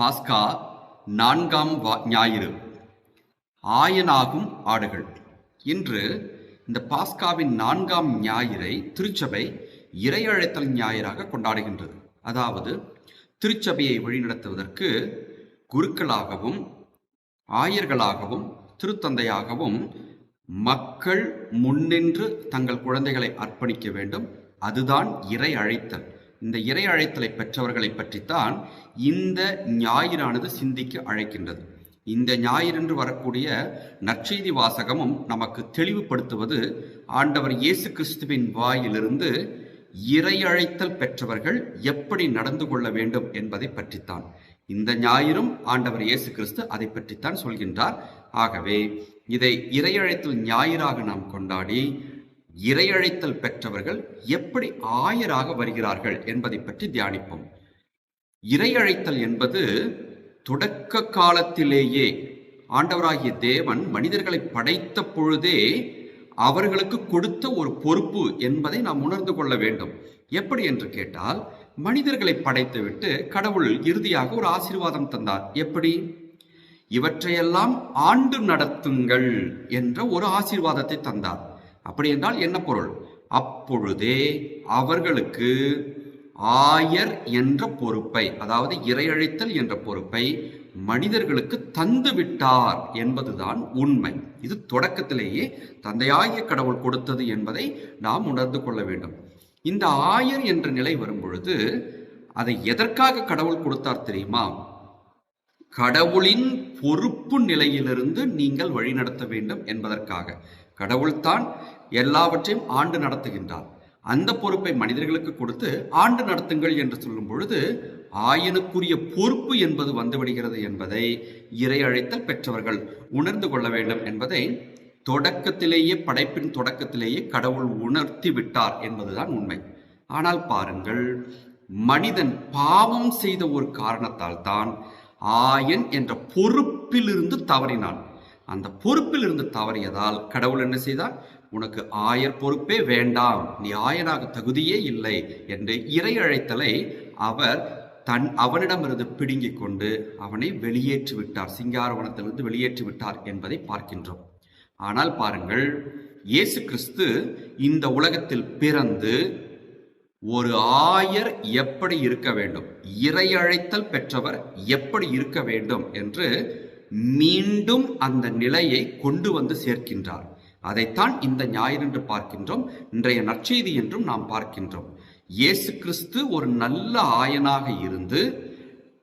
பாஸ்கா நான்காம் வா- ஞாயிறு. ஆயனாகும் ஆடுகள். இன்று இந்த பாஸ்காவின் நான்காம் ஞாயிறை திருச்சபை இறையழைத்தல் ஞாயிறாக கொண்டாடுகின்றது. அதாவது திருச்சபையை வழிநடத்துவதற்கு குருக்களாகவும் ஆயர்களாகவும் திருத்தந்தையாகவும் மக்கள் முன்னின்று தங்கள் குழந்தைகளை அர்ப்பணிக்க வேண்டும். அதுதான் இறை அழைத்தல் இந்த இறை அழைத்தலை பெற்றவர்களை பற்றித்தான் இந்த ஞாயிறானது சிந்திக்க அழைக்கின்றது. இந்த ஞாயிறன்று வரக்கூடிய நற்செய்தி வாசகமும் நமக்கு தெளிவுபடுத்துவது ஆண்டவர் இயேசு கிறிஸ்துவின் வாயிலிருந்து இறை அழைத்தல் பெற்றவர்கள் எப்படி நடந்து கொள்ள வேண்டும் என்பதை பற்றித்தான். இந்த ஞாயிறும் ஆண்டவர் இயேசு கிறிஸ்து அதை பற்றித்தான் சொல்கின்றார். ஆகவே இதை இறையழைத்தல் ஞாயிறாக நாம் கொண்டாடி இறையழைத்தல் பெற்றவர்கள் எப்படி ஆயராக வருகிறார்கள் என்பதை பற்றி தியானிப்போம். இறையழைத்தல் என்பது தொடக்க காலத்திலேயே ஆண்டவராகிய தேவன் மனிதர்களை படைத்த பொழுதே அவர்களுக்கு கொடுத்த ஒரு பொறுப்பு என்பதை நாம் உணர்ந்து கொள்ள வேண்டும். எப்படி என்று கேட்டால் மனிதர்களை படைத்துவிட்டு கடவுள் இறுதியாக ஒரு ஆசீர்வாதம் தந்தார். எப்படி? இவற்றையெல்லாம் ஆண்டு நடத்துங்கள் என்ற ஒரு ஆசீர்வாதத்தை தந்தார். அப்படி என்றால் என்ன பொருள்? அப்பொழுதே அவர்களுக்கு ஆயர் என்ற பொறுப்பை அதாவது இறையழைத்தல் என்ற பொறுப்பை மனிதர்களுக்கு தந்து விட்டார் என்பதுதான் உண்மை. இது தொடக்கத்திலேயே தந்தையாகிய கடவுள் கொடுத்தது என்பதை நாம் உணர்ந்து கொள்ள வேண்டும். இந்த ஆயர் என்ற நிலை வரும் பொழுது அதை எதற்காக கடவுள் கொடுத்தார் தெரியுமா? கடவுளின் பொறுப்பு நிலையிலிருந்து நீங்கள் வழிநடத்த வேண்டும் என்பதற்காக. கடவுள்தான் எல்லாவற்றையும் ஆண்டு நடத்துகின்றார். அந்த பொறுப்பை மனிதர்களுக்கு கொடுத்து ஆண்டு நடத்துங்கள் என்று சொல்லும் பொழுது ஆயனுக்குரிய பொறுப்பு என்பது வந்துவிடுகிறது என்பதை இறை அழைத்தல் பெற்றவர்கள் உணர்ந்து கொள்ள வேண்டும் என்பதை தொடக்கத்திலேயே படைப்பின் தொடக்கத்திலேயே கடவுள் உணர்த்தி விட்டார் என்பதுதான் உண்மை. ஆனால் பாருங்கள் மனிதன் பாவம் செய்த ஒரு காரணத்தால் தான் ஆயன் என்ற பொறுப்பிலிருந்து தவறினான். அந்த பொறுப்பிலிருந்து தவறியதால் கடவுள் என்ன செய்தார்? உனக்கு ஆயர் பொறுப்பே வேண்டாம் நீ ஆயனாக தகுதியே இல்லை என்று இறை அழைத்தலை அவர் தன் அவனிடமிருந்து பிடுங்கிக் கொண்டு அவனை வெளியேற்றி விட்டார். சிங்காரவனத்திலிருந்து வெளியேற்றி விட்டார் என்பதை பார்க்கின்றோம். ஆனால் பாருங்கள் இயேசு கிறிஸ்து இந்த உலகத்தில் பிறந்து ஒரு ஆயர் எப்படி இருக்க வேண்டும் இறை அழைத்தல் பெற்றவர் எப்படி இருக்க வேண்டும் என்று மீண்டும் அந்த நிலையை கொண்டு வந்து சேர்க்கின்றார். அதைத்தான் இந்த ஞாயிறு என்று பார்க்கின்றோம் இன்றைய நற்செய்தி என்றும் நாம் பார்க்கின்றோம். இயேசு கிறிஸ்து ஒரு நல்ல ஆயனாக இருந்து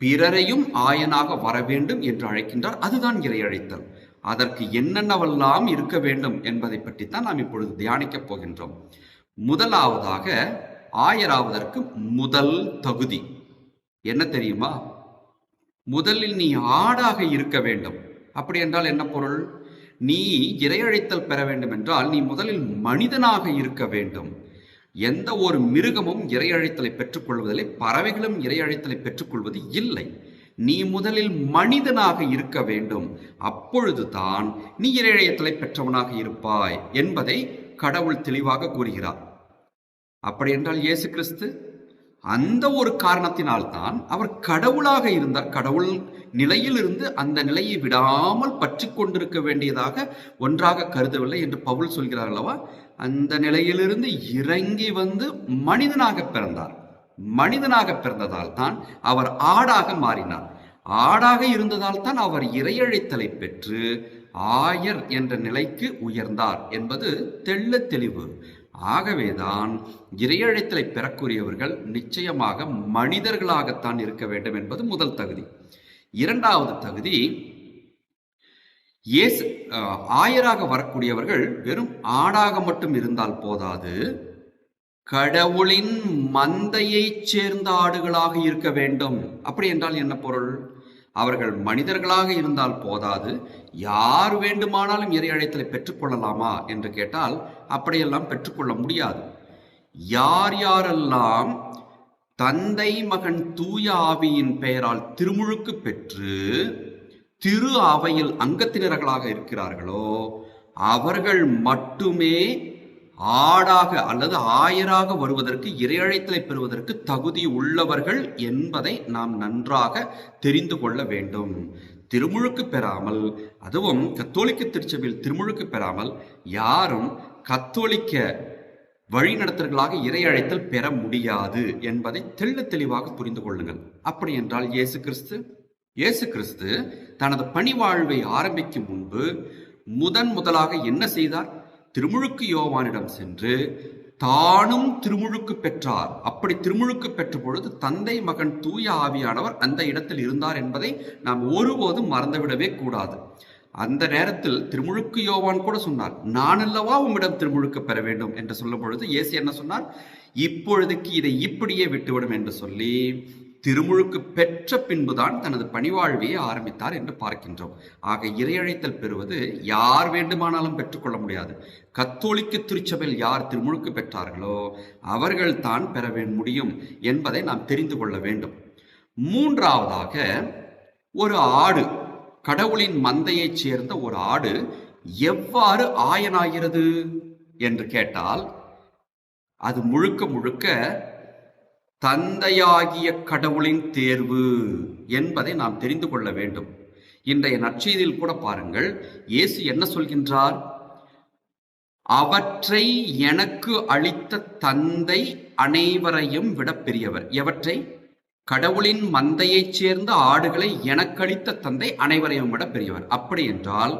பிறரையும் ஆயனாக வர வேண்டும் என்று அழைக்கின்றார். அதுதான் இறை அழைத்தல். அதற்கு என்னென்னவெல்லாம் இருக்க வேண்டும் என்பதை பற்றித்தான் நாம் இப்பொழுது தியானிக்கப் போகின்றோம். முதலாவதாக ஆயராவதற்கு முதல் தகுதி. என்ன தெரியுமா? முதலில் நீ ஆடாக இருக்க வேண்டும். அப்படி என்றால் என்ன பொருள்? நீ இரையழைத்தல் பெற வேண்டும் என்றால் நீ முதலில் மனிதனாக இருக்க வேண்டும். எந்த ஒரு மிருகமும் இரையழைத்தலை பெற்றுக்கொள்வதில்லை பறவைகளும் இரையழைத்தலை பெற்றுக்கொள்வது இல்லை. நீ முதலில் மனிதனாக இருக்க வேண்டும். அப்பொழுதுதான் நீ இரையழைத்தலை பெற்றவனாக இருப்பாய் என்பதை கடவுள் தெளிவாக கூறுகிறார். அப்படி என்றால் இயேசு கிறிஸ்து அந்த ஒரு காரணத்தினால்தான் அவர் கடவுளாக இருந்தார். கடவுள் நிலையிலிருந்து அந்த நிலையை விடாமல் பற்றி கொண்டிருக்க வேண்டியதாக ஒன்றாக கருதவில்லை என்று பவுல் சொல்கிறார் அல்லவா அந்த நிலையிலிருந்து இறங்கி வந்து மனிதனாக பிறந்தார். மனிதனாக பிறந்ததால் தான் அவர் ஆடாக மாறினார். ஆடாக இருந்ததால் தான் அவர் இறையழைத்தலை பெற்று ஆயர் என்ற நிலைக்கு உயர்ந்தார் என்பது தெள்ள தெளிவு. ஆகவேதான் இறையழைத்தலை பெறக்கூடியவர்கள் நிச்சயமாக மனிதர்களாகத்தான் இருக்க வேண்டும் என்பது முதல் தகுதி. இரண்டாவது தகுதி இயேசு ஆயராக வரக்கூடியவர்கள் வெறும் ஆடாக மட்டும் இருந்தால் போதாது. கடவுளின் மந்தையைச் சேர்ந்த ஆடுகளாக இருக்க வேண்டும். அப்படி என்றால் என்ன பொருள்? அவர்கள் மனிதர்களாக இருந்தால் போதாது. யார் வேண்டுமானாலும் இறை அழைத்தலை பெற்றுக்கொள்ளலாமா என்று கேட்டால் அப்படியெல்லாம் பெற்றுக்கொள்ள முடியாது. யார் யாரெல்லாம் தந்தை மகன் தூய ஆவியின் பெயரால் திருமுழுக்கு பெற்று திரு அவையில் அங்கத்தினர்களாக இருக்கிறார்களோ அவர்கள் மட்டுமே ஆடாக அல்லது ஆயராக வருவதற்கு இறையழைத்தலை பெறுவதற்கு தகுதி உள்ளவர்கள் என்பதை நாம் நன்றாக தெரிந்து கொள்ள வேண்டும். திருமுழுக்கு பெறாமல் அதுவும் கத்தோலிக்க திருச்சபையில் திருமுழுக்கு பெறாமல் யாரும் கத்தோலிக்க வழிநடத்தர்களாக இறையழைத்தல் பெற முடியாது என்பதை தெள்ள தெளிவாக புரிந்து கொள்ளுங்கள். அப்படி என்றால் இயேசு கிறிஸ்து இயேசு கிறிஸ்து தனது பணிவாழ்வை ஆரம்பிக்கும் முன்பு முதன் முதலாக என்ன செய்தார்? திருமுழுக்கு யோவானிடம் சென்று தானும் திருமுழுக்கு பெற்றார். அப்படி திருமுழுக்கு பெற்ற பொழுது தந்தை மகன் தூய ஆவியானவர் அந்த இடத்தில் இருந்தார் என்பதை நாம் ஒருபோதும் மறந்துவிடவே கூடாது. அந்த நேரத்தில் திருமுழுக்கு யோவான் கூட சொன்னார் நான் அல்லவா உம்மிடம் திருமுழுக்க பெற வேண்டும்? என்று சொல்லும் பொழுது இயேசு என்ன சொன்னார் இப்பொழுதுக்கு இதை இப்படியே விட்டுவிடும் என்று சொல்லி திருமுழுக்கு பெற்ற பின்புதான் தனது பணிவாழ்வையை ஆரம்பித்தார் என்று பார்க்கின்றோம். ஆக இறையழைத்தல் பெறுவது யார் வேண்டுமானாலும் பெற்றுக்கொள்ள முடியாது. கத்தோலிக்க திருச்சபையில் யார் திருமுழுக்கு பெற்றார்களோ அவர்கள் தான் பெற முடியும் என்பதை நாம் தெரிந்து கொள்ள வேண்டும். மூன்றாவதாக ஒரு ஆடு கடவுளின் மந்தையைச் சேர்ந்த ஒரு ஆடு எவ்வாறு ஆயனாகிறது? என்று கேட்டால் அது முழுக்க முழுக்க தந்தையாகிய கடவுளின் தேர்வு என்பதை நாம் தெரிந்து கொள்ள வேண்டும். இன்றைய நற்செய்தியில் கூட பாருங்கள் இயேசு என்ன சொல்கின்றார்? அவற்றை எனக்கு அளித்த தந்தை அனைவரையும் விட பெரியவர். எவற்றை? கடவுளின் மந்தையைச் சேர்ந்த ஆடுகளை எனக்களித்த தந்தை அனைவரையும் விட பெரியவர். அப்படி என்றால்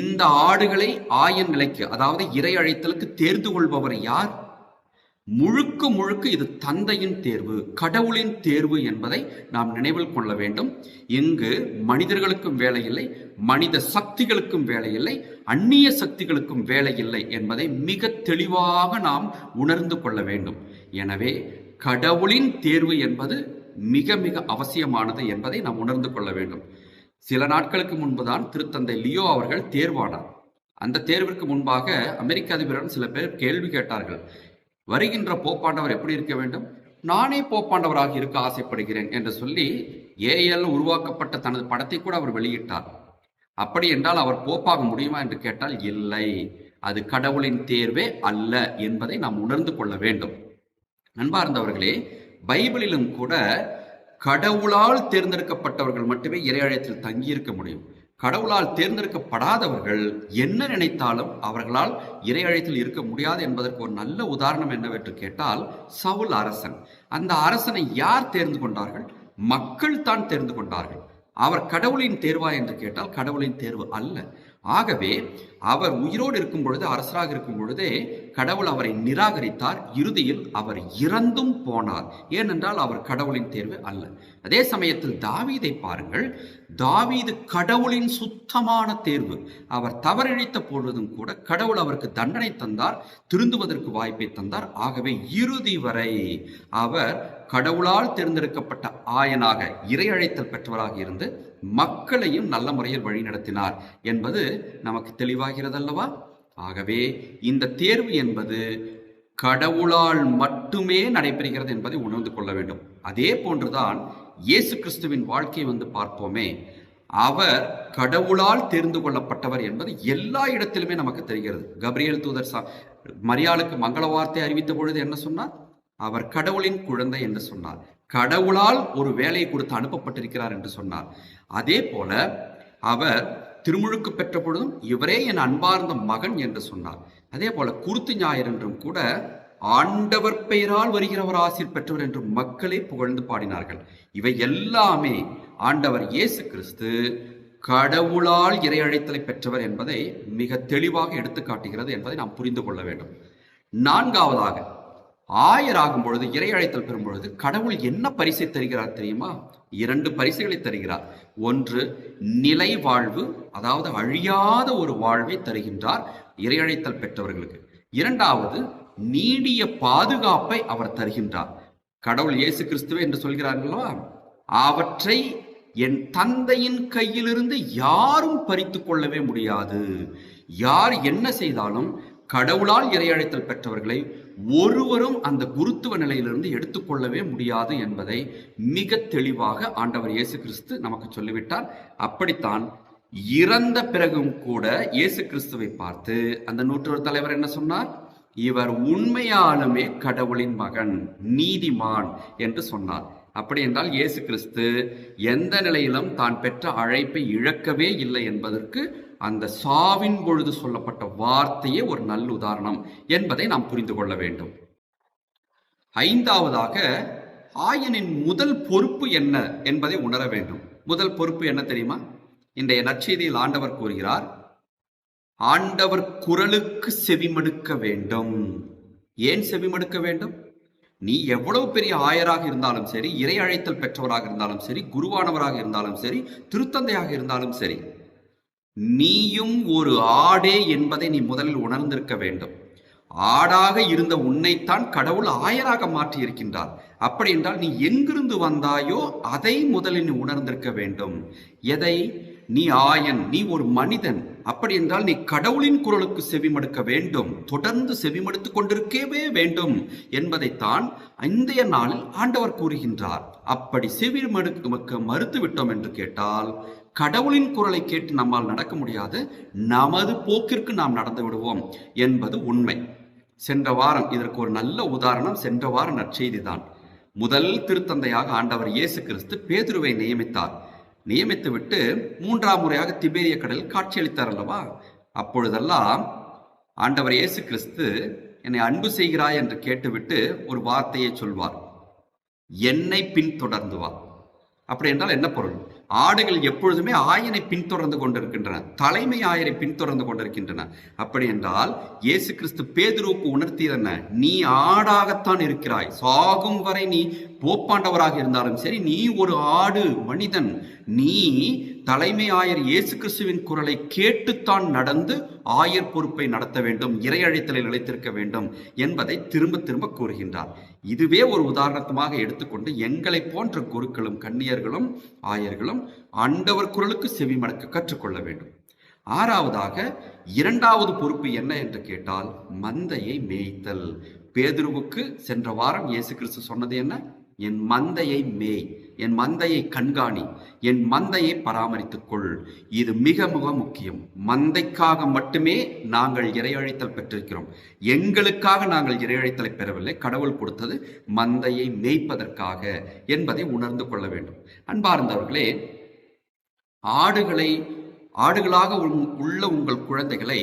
இந்த ஆடுகளை ஆயன் நிலைக்கு அதாவது இறை அழைத்தலுக்கு தேர்ந்து கொள்பவர் யார்? முழுக்க முழுக்க இது தந்தையின் தேர்வு கடவுளின் தேர்வு என்பதை நாம் நினைவில் கொள்ள வேண்டும். இங்கு மனிதர்களுக்கும் வேலை இல்லை மனித சக்திகளுக்கும் வேலை இல்லை அந்நிய சக்திகளுக்கும் வேலை இல்லை என்பதை மிக தெளிவாக நாம் உணர்ந்து கொள்ள வேண்டும். எனவே கடவுளின் தேர்வு என்பது மிக மிக அவசியமானது என்பதை நாம் உணர்ந்து கொள்ள வேண்டும். சில நாட்களுக்கு முன்புதான் திருத்தந்தை லியோ அவர்கள் தேர்வானார். அந்த தேர்விற்கு முன்பாக அமெரிக்க அதிபரிடம் சில பேர் கேள்வி கேட்டார்கள். வருகின்ற போப்பாண்டவர் எப்படி இருக்க வேண்டும்? நானே போப்பாண்டவராக இருக்க ஆசைப்படுகிறேன் என்று சொல்லி ஏஎல் உருவாக்கப்பட்ட தனது படத்தை கூட அவர் வெளியிட்டார். அப்படி என்றால் அவர் போப்பாக முடியுமா என்று கேட்டால் இல்லை. அது கடவுளின் தேர்வே அல்ல என்பதை நாம் உணர்ந்து கொள்ள வேண்டும். அன்பார்ந்தவர்களே பைபிளிலும் கூட கடவுளால் தேர்ந்தெடுக்கப்பட்டவர்கள் மட்டுமே இறையாழத்தில் தங்கியிருக்க முடியும். கடவுளால் தேர்ந்தெடுக்கப்படாதவர்கள் என்ன நினைத்தாலும் அவர்களால் இறையழைத்தில் இருக்க முடியாது என்பதற்கு ஒரு நல்ல உதாரணம் என்னவென்று கேட்டால் சவுல் அரசன். அந்த அரசனை யார் தேர்ந்து கொண்டார்கள்? மக்கள் தான் தேர்ந்து கொண்டார்கள். அவர் கடவுளின் தேர்வா என்று கேட்டால் கடவுளின் தேர்வு அல்ல. ஆகவே அவர் உயிரோடு இருக்கும் பொழுது அரசராக இருக்கும் பொழுதே கடவுள் அவரை நிராகரித்தார். இறுதியில் அவர் இறந்தும் போனார். ஏனென்றால் அவர் கடவுளின் தேர்வு அல்ல. அதே சமயத்தில் தாவீதை பாருங்கள். தாவீது கடவுளின் சுத்தமான தேர்வு. அவர் தவறிழைத்த பொழுதும் கூட கடவுள் அவருக்கு தண்டனை தந்தார் திருந்துவதற்கு வாய்ப்பை தந்தார். ஆகவே இறுதி வரை அவர் கடவுளால் தேர்ந்தெடுக்கப்பட்ட ஆயனாக இறையழைத்தல் பெற்றவராக இருந்து மக்களையும் நல்ல முறையில் வழிநடத்தினார் என்பது நமக்கு தெளிவாகிறதல்லவா? ஆகவே இந்த தேர்வு என்பது கடவுளால் மட்டுமே நடைபெறுகிறது என்பதை உணர்ந்து கொள்ள வேண்டும். அதே போன்றுதான் இயேசு கிறிஸ்துவின் வாழ்க்கையை வந்து பார்ப்போமே. அவர் கடவுளால் தெரிந்து கொள்ளப்பட்டவர் என்பது எல்லா இடத்திலுமே நமக்கு தெரிகிறது. கப்ரியேல் தூதர் சா மரியாளுக்கு மங்கள வார்த்தை அறிவித்த பொழுது என்ன சொன்னார்? அவர் கடவுளின் குழந்தை என்று சொன்னார். கடவுளால் ஒரு வேலையை கொடுத்து அனுப்பப்பட்டிருக்கிறார் என்று சொன்னார். அதே போல அவர் திருமுழுக்கு பெற்ற பொழுதும் இவரே என் அன்பார்ந்த மகன் என்று சொன்னார். அதே போல குருத்து ஞாயிறு என்றும் கூட ஆண்டவர் பெயரால் வருகிறவர் ஆசிர் பெற்றவர் என்று மக்களே புகழ்ந்து பாடினார்கள். இவை எல்லாமே ஆண்டவர் இயேசு கிறிஸ்து கடவுளால் இறையழைத்தலை பெற்றவர் என்பதை மிக தெளிவாக எடுத்து காட்டுகிறது என்பதை நாம் புரிந்து கொள்ள வேண்டும். நான்காவதாக ஆயராகும் பொழுது இறையழைத்தல் பெறும் பொழுது கடவுள் என்ன பரிசை தருகிறார் தெரியுமா? இரண்டு பரிசுகளை தருகிறார். ஒன்று நிலை வாழ்வு அதாவது அழியாத ஒரு வாழ்வை தருகின்றார் இறையழைத்தல் பெற்றவர்களுக்கு. இரண்டாவது நீடிய பாதுகாப்பை அவர் தருகின்றார். கடவுள் இயேசு கிறிஸ்துவே என்று சொல்கிறார்களா? அவற்றை என் தந்தையின் கையிலிருந்து யாரும் பறித்து கொள்ளவே முடியாது. யார் என்ன செய்தாலும் கடவுளால் இறையழைத்தல் பெற்றவர்களை ஒருவரும் அந்த குருத்துவ நிலையிலிருந்து எடுத்துக்கொள்ளவே முடியாது என்பதை மிக தெளிவாக ஆண்டவர் இயேசு கிறிஸ்து நமக்கு சொல்லிவிட்டார். அப்படித்தான் இறந்த பிறகும் கூட இயேசு கிறிஸ்துவை பார்த்து அந்த நூற்றொரு தலைவர் என்ன சொன்னார்? இவர் உண்மையாலுமே கடவுளின் மகன் நீதிமான் என்று சொன்னார். அப்படி என்றால் இயேசு கிறிஸ்து எந்த நிலையிலும் தான் பெற்ற அழைப்பை இழக்கவே இல்லை என்பதற்கு அந்த சாவின் பொழுது சொல்லப்பட்ட வார்த்தையே ஒரு நல்ல உதாரணம் என்பதை நாம் புரிந்து கொள்ள வேண்டும். ஐந்தாவதாக ஆயனின் முதல் பொறுப்பு என்ன என்பதை உணர வேண்டும். முதல் பொறுப்பு என்ன தெரியுமா? இன்றைய நற்செய்தியில் ஆண்டவர் கூறுகிறார் ஆண்டவர் குரலுக்கு செவிமடுக்க வேண்டும். ஏன் செவிமடுக்க வேண்டும்? நீ எவ்வளவு பெரிய ஆயராக இருந்தாலும் சரி இறை அழைத்தல் பெற்றவராக இருந்தாலும் சரி குருவானவராக இருந்தாலும் சரி திருத்தந்தையாக இருந்தாலும் சரி நீயும் ஒரு ஆடே என்பதை நீ முதலில் உணர்ந்திருக்க வேண்டும். ஆடாக இருந்த உன்னைத்தான் கடவுள் ஆயராக மாற்றி இருக்கின்றார் அப்படி என்றால் நீ எங்கிருந்து வந்தாயோ அதை முதலில் நீ உணர்ந்திருக்க வேண்டும். எதை? நீ ஆயன் நீ ஒரு மனிதன். அப்படி என்றால் நீ கடவுளின் குரலுக்கு செவிமடுக்க வேண்டும். தொடர்ந்து செவிமடுத்துக் கொண்டிருக்கவே வேண்டும் என்பதைத்தான் இன்றைய நாளில் ஆண்டவர் கூறுகின்றார். அப்படி செவிமடுக்க மறுத்து விட்டோம் என்று கேட்டால் கடவுளின் குரலை கேட்டு நம்மால் நடக்க முடியாது. நமது போக்கிற்கு நாம் நடந்து விடுவோம் என்பது உண்மை. சென்ற வாரம் இதற்கு ஒரு நல்ல உதாரணம். சென்ற வார நற்செய்தி தான் முதல் திருத்தந்தையாக ஆண்டவர் இயேசு கிறிஸ்து பேதுருவை நியமித்தார். நியமித்து விட்டு மூன்றாம் முறையாக திபேரிய கடலில் காட்சியளித்தார் அல்லவா? அப்பொழுதெல்லாம் ஆண்டவர் இயேசு கிறிஸ்து என்னை அன்பு செய்கிறாய் என்று கேட்டுவிட்டு ஒரு வார்த்தையை சொல்வார். என்னை பின்தொடர்ந்து வா. அப்படி என்றால் என்ன பொருள்? ஆடுகள் எப்பொழுதுமே ஆயனை பின்தொடர்ந்து கொண்டிருக்கின்றன. தலைமை ஆயரை பின்தொடர்ந்து கொண்டிருக்கின்றன. அப்படி என்றால் இயேசு கிறிஸ்து பேதுருவுக்கு உணர்த்தியது என்ன? நீ ஆடாகத்தான் இருக்கிறாய். சாகும் வரை நீ போப்பாண்டவராக இருந்தாலும் சரி நீ ஒரு ஆடு மனிதன். நீ தலைமை ஆயர் இயேசு கிறிஸ்துவின் குரலை கேட்டுத்தான் நடந்து ஆயர் பொறுப்பை நடத்த வேண்டும் இறையழித்தலை நிலைத்திருக்க வேண்டும் என்பதை திரும்ப திரும்ப கூறுகின்றார். இதுவே ஒரு உதாரணத்துமாக எடுத்துக்கொண்டு எங்களை போன்ற குருக்களும் கன்னியர்களும் ஆயர்களும் ஆண்டவர் குரலுக்கு செவிமடக்க கற்றுக்கொள்ள வேண்டும். ஆறாவதாக இரண்டாவது பொறுப்பு என்ன என்று கேட்டால் மந்தையை மேய்த்தல். பேதுருவுக்கு சென்ற வாரம் இயேசு கிறிஸ்து சொன்னது என்ன? என் மந்தையை மேய். என் மந்தையை கண்காணி என் மந்தையை பராமரித்துக்கொள். இது மிக மிக முக்கியம். மந்தைக்காக மட்டுமே நாங்கள் இறையழைத்தல் பெற்றிருக்கிறோம். எங்களுக்காக நாங்கள் இறையழித்தலை பெறவில்லை. கடவுள் கொடுத்தது மந்தையை மேய்ப்பதற்காக என்பதை உணர்ந்து கொள்ள வேண்டும். அன்பார்ந்தவர்களே ஆடுகளை ஆடுகளாக உள்ள உங்கள் குழந்தைகளை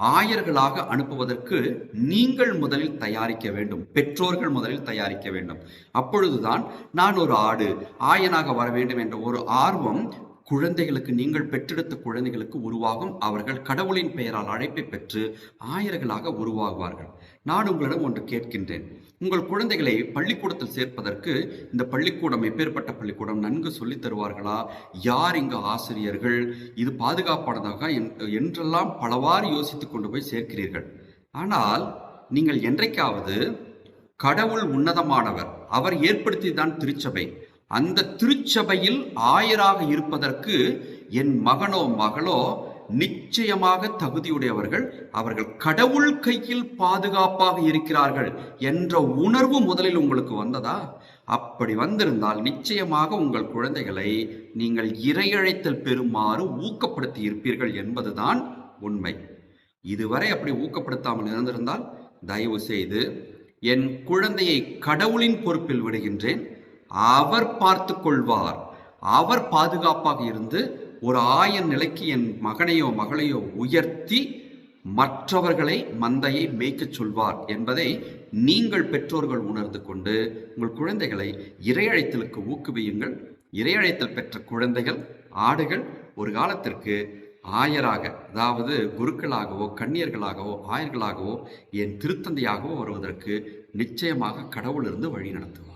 ஆயர்களாக அனுப்புவதற்கு நீங்கள் முதலில் தயாரிக்க வேண்டும் பெற்றோர்கள் முதலில் தயாரிக்க வேண்டும். அப்பொழுதுதான் நான் ஒரு ஆடு ஆயனாக வர வேண்டும் என்ற ஒரு ஆர்வம் குழந்தைகளுக்கு நீங்கள் பெற்றெடுத்த குழந்தைகளுக்கு உருவாகும் அவர்கள் கடவுளின் பெயரால் அழைப்பை பெற்று ஆயர்களாக உருவாகுவார்கள். நான் உங்களிடம் ஒன்று கேட்கின்றேன். உங்கள் குழந்தைகளை பள்ளிக்கூடத்தில் சேர்ப்பதற்கு இந்த பள்ளிக்கூடம் எப்பேற்பட்ட பள்ளிக்கூடம் நன்கு சொல்லித் தருவார்களா? யார் இங்கு ஆசிரியர்கள்? இது பாதுகாப்பானதாக என்றெல்லாம் பலவாறு யோசித்துக் கொண்டு போய் சேர்க்கிறீர்கள். ஆனால் நீங்கள் என்றைக்காவது கடவுள் உன்னதமானவர் அவர் ஏற்படுத்தி தான் திருச்சபை. அந்த திருச்சபையில் ஆயராக இருப்பதற்கு என் மகனோ மகளோ நிச்சயமாக தகுதியுடையவர்கள். அவர்கள் கடவுள் கையில் பாதுகாப்பாக இருக்கிறார்கள் என்ற உணர்வு முதலில் உங்களுக்கு வந்ததா? அப்படி வந்திருந்தால் நிச்சயமாக உங்கள் குழந்தைகளை நீங்கள் இரையழைத்தல் பெறுமாறு ஊக்கப்படுத்தி இருப்பீர்கள் என்பதுதான் உண்மை. இதுவரை அப்படி ஊக்கப்படுத்தாமல் இருந்திருந்தால் தயவு செய்து என் குழந்தையை கடவுளின் பொறுப்பில் விடுகின்றேன். அவர் பார்த்து கொள்வார். அவர் பாதுகாப்பாக இருந்து ஒரு ஆயன் நிலைக்கு என் மகனையோ மகளையோ உயர்த்தி மற்றவர்களை மந்தையை மேய்க்கச் சொல்வார் என்பதை நீங்கள் பெற்றோர்கள் உணர்ந்து கொண்டு உங்கள் குழந்தைகளை இரையழைத்தலுக்கு ஊக்குவியுங்கள். இரையழைத்தல் பெற்ற குழந்தைகள் ஆடுகள் ஒரு காலத்திற்கு ஆயராக அதாவது குருக்களாகவோ கண்ணியர்களாகவோ ஆயர்களாகவோ என் திருத்தந்தையாகவோ வருவதற்கு நிச்சயமாக கடவுளிருந்து வழி நடத்துவார்.